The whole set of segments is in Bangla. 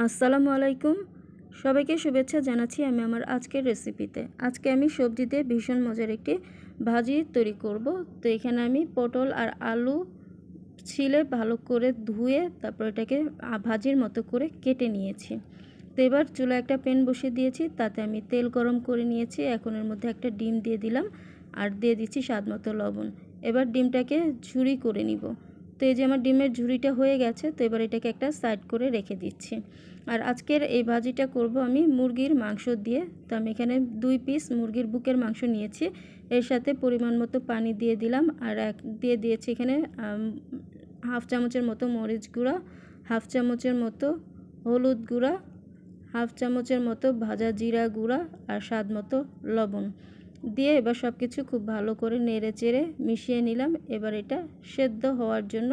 আসসালামু আলাইকুম। সবাইকে শুভেচ্ছা জানাচ্ছি আমি আমার আজকের রেসিপিতে আজকে আমি সবজি দিয়ে ভীষণ মজার একটি ভাজি তৈরি করব। তো এখানে আমি পটল আর আলু ছিলে ভালো করে ধুয়ে তারপর এটাকে ভাজির মতো করে কেটে নিয়েছি। তো এবার চুলা একটা প্যান বসিয়ে দিয়েছি, তাতে আমি তেল গরম করে নিয়েছি। এখন এর মধ্যে একটা ডিম দিয়ে দিলাম আর দিয়ে দিচ্ছি স্বাদ মতো লবণ। এবার ডিমটাকে ঝুরি করে নিব। তো এই যে আমার ডিমের ঝুড়িটা হয়ে গেছে, তো এবার এটাকে একটা সাইড করে রেখে দিচ্ছি। আর আজকের এই ভাজিটা করব আমি মুরগির মাংস দিয়ে। তো আমি এখানে দুই পিস মুরগির বুকের মাংস নিয়েছি। এর সাথে পরিমাণ মতো পানি দিয়ে দিলাম। আর এক, দিয়ে দিয়েছি এখানে হাফ চামচের মতো মরিচ গুঁড়া, হাফ চামচের মতো হলুদ গুঁড়া, হাফ চামচের মতো ভাজা জিরা গুঁড়া, আর স্বাদ মতো লবণ। দিয়ে এবার সব কিছু খুব ভালো করে নেড়ে চেড়ে মিশিয়ে নিলাম। এবার এটা সেদ্ধ হওয়ার জন্য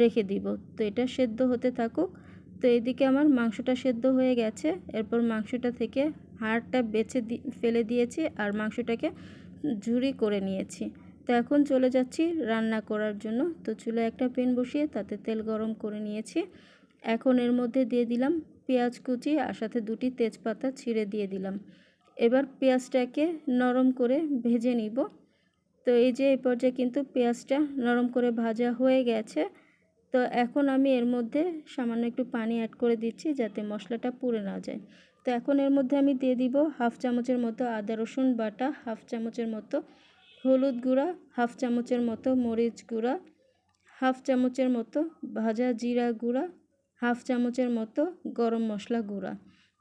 রেখে দিব। তো এটা সেদ্ধ হতে থাকুক। তো এদিকে আমার মাংসটা সেদ্ধ হয়ে গেছে। এরপর মাংসটা থেকে হাড়টা বেছে ফেলে দিয়েছি আর মাংসটাকে ঝুরি করে নিয়েছি। তো এখন চলে যাচ্ছি রান্না করার জন্য। তো চুলে একটা পেন বসিয়ে তাতে তেল গরম করে নিয়েছি। এখন এর মধ্যে দিয়ে দিলাম পেঁয়াজ কুচি আর সাথে দুটি তেজপাতা ছিঁড়ে দিয়ে দিলাম। এবার পেঁয়াজটাকে নরম করে ভেজে নিব। তো এই যে এই পর্যায়ে কিন্তু পেঁয়াজটা নরম করে ভাজা হয়ে গেছে। তো এখন আমি এর মধ্যে সামান্য একটু পানি অ্যাড করে দিচ্ছি যাতে মশলাটা পুড়ে না যায়। তো এখন এর মধ্যে আমি দিয়ে দিব হাফ চামচের মতো আদা, রসুন বাটা, হাফ চামচের মতো হলুদ গুঁড়া, হাফ চামচের মতো মরিচ গুঁড়া, হাফ চামচের মতো ভাজা জিরা গুঁড়া, হাফ চামচের মতো গরম মশলা গুঁড়া।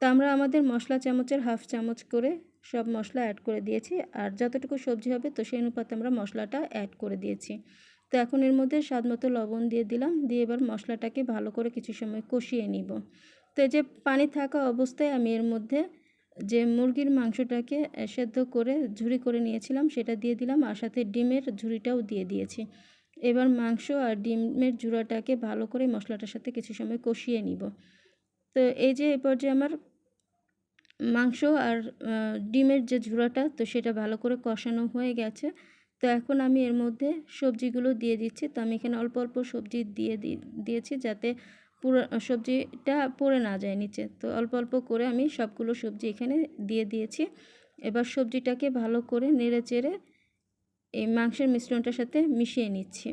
তো আমরা আমাদের মশলা চামচের হাফ চামচ করে সব মশলা অ্যাড করে দিয়েছি। আর যতটুকু সবজি হবে তো সেই অনুপাতে আমরা মশলাটা অ্যাড করে দিয়েছি। তো এখন এর মধ্যে স্বাদ মতো লবণ দিয়ে দিলাম। দিয়ে এবার মশলাটাকে ভালো করে কিছু সময় কষিয়ে নিব। তো যে পানি থাকা অবস্থায় আমি এর মধ্যে যে মুরগির মাংসটাকে সেদ্ধ করে ঝুড়ি করে নিয়েছিলাম সেটা দিয়ে দিলাম। আর সাথে ডিমের ঝুড়িটাও দিয়ে দিয়েছি। এবার মাংস আর ডিমের জুড়াটাকে ভালো করে মশলাটার সাথে কিছু সময় কষিয়ে নিব। তো এই যে এ পর্যায়ে আমার মাংস আর ডিমের যে ঝুড়াটা, তো সেটা ভালো করে কষানো হয়ে গেছে। তো এখন আমি এর মধ্যে সবজিগুলো দিয়ে দিচ্ছি। তো আমি এখানে অল্প অল্প সবজি দিয়ে দিয়েছি যাতে পুরো সবজিটা পড়ে না যায় নিচে। তো অল্প অল্প করে আমি সবগুলো সবজি এখানে দিয়ে দিয়েছি। এবার সবজিটাকে ভালো করে নেড়ে চেড়ে এই মাংসের মিশ্রণটার সাথে মিশিয়ে নিচ্ছি।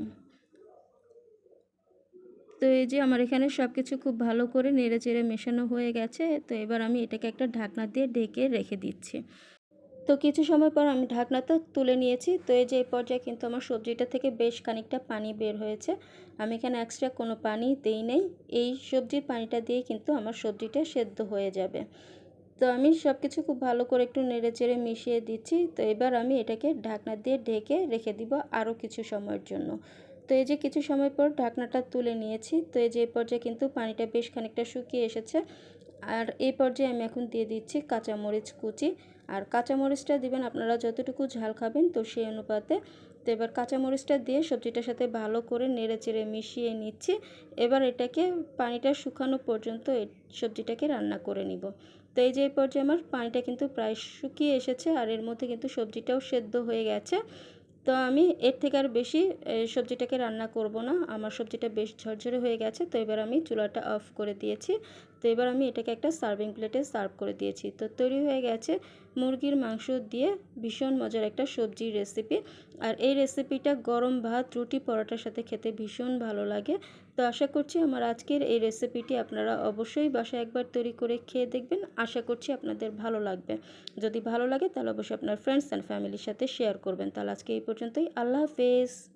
তো এই যে আমার এখানে সব কিছু খুব ভালো করে নেড়ে চেড়ে মেশানো হয়ে গেছে, তো এবার আমি এটাকে একটা ঢাকনা দিয়ে ঢেকে রেখে দিচ্ছি। তো কিছু সময় পর আমি ঢাকনাটা তুলে নিয়েছি, তো এই যে এই পর্যায়ে কিন্তু আমার সবজিটা থেকে বেশ খানিকটা পানি বের হয়েছে। আমি এখানে এক্সট্রা কোনো পানি দেই নেই, এই সবজির পানিটা দিয়ে কিন্তু আমার সবজিটা সেদ্ধ হয়ে যাবে। তো আমি সব কিছু খুব ভালো করে একটু নেড়ে চেড়ে মিশিয়ে দিচ্ছি, তো এবার আমি এটাকে ঢাকনা দিয়ে ঢেকে রেখে দিব আরও কিছু সময়ের জন্য। তো এই যে কিছু সময় পর ঢাকনাটা তুলে নিয়েছি। তো এই যে এই পর্যায়ে কিন্তু পানিটা বেশ খানিকটা শুকিয়ে এসেছে। আর এই পর্যায়ে আমি এখন দিয়ে দিচ্ছি কাঁচামরিচ কুচি। আর কাঁচামরিচটা দিবেন আপনারা যতটুকু ঝাল খাবেন তো সেই অনুপাতে। তো এবার কাঁচামরিচটা দিয়ে সবজিটার সাথে ভালো করে নেড়ে চেড়ে মিশিয়ে নিচ্ছি। এবার এটাকে পানিটা শুকানো পর্যন্ত সবজিটাকে রান্না করে নিব। তো এই যে এই পর্যায়ে আমার পানিটা কিন্তু প্রায় শুকিয়ে এসেছে। আর এর মধ্যে কিন্তু সবজিটাও সেদ্ধ হয়ে গেছে। তো আমি এর থেকে আর বেশি সবজিটাকে রান্না করব না। আমার সবজিটা বেশ ঝরঝরে হয়ে গেছে, তো এবার আমি চুলাটা অফ করে দিয়েছি। তো এবার আমি এটাকে একটা সার্ভিং প্লেটে সার্ভ করে দিয়েছি। তো তৈরি হয়ে গেছে মুরগির মাংস দিয়ে ভীষণ মজার একটা সবজির রেসিপি আর এই রেসিপিটা গরম ভাত, রুটি, পরোটার সাথে খেতে ভীষণ ভালো লাগে। তো আশা করছি আমার আজকের এই রেসিপিটি আপনারা অবশ্যই বাসায় একবার তৈরি করে খেয়ে দেখবেন। আশা করছি আপনাদের ভালো লাগবে। যদি ভালো লাগে তাহলে অবশ্যই আপনার ফ্রেন্ডস অ্যান্ড ফ্যামিলির সাথে শেয়ার করবেন। তাহলে আজকে এই পর্যন্তই। আল্লাহ হাফেজ।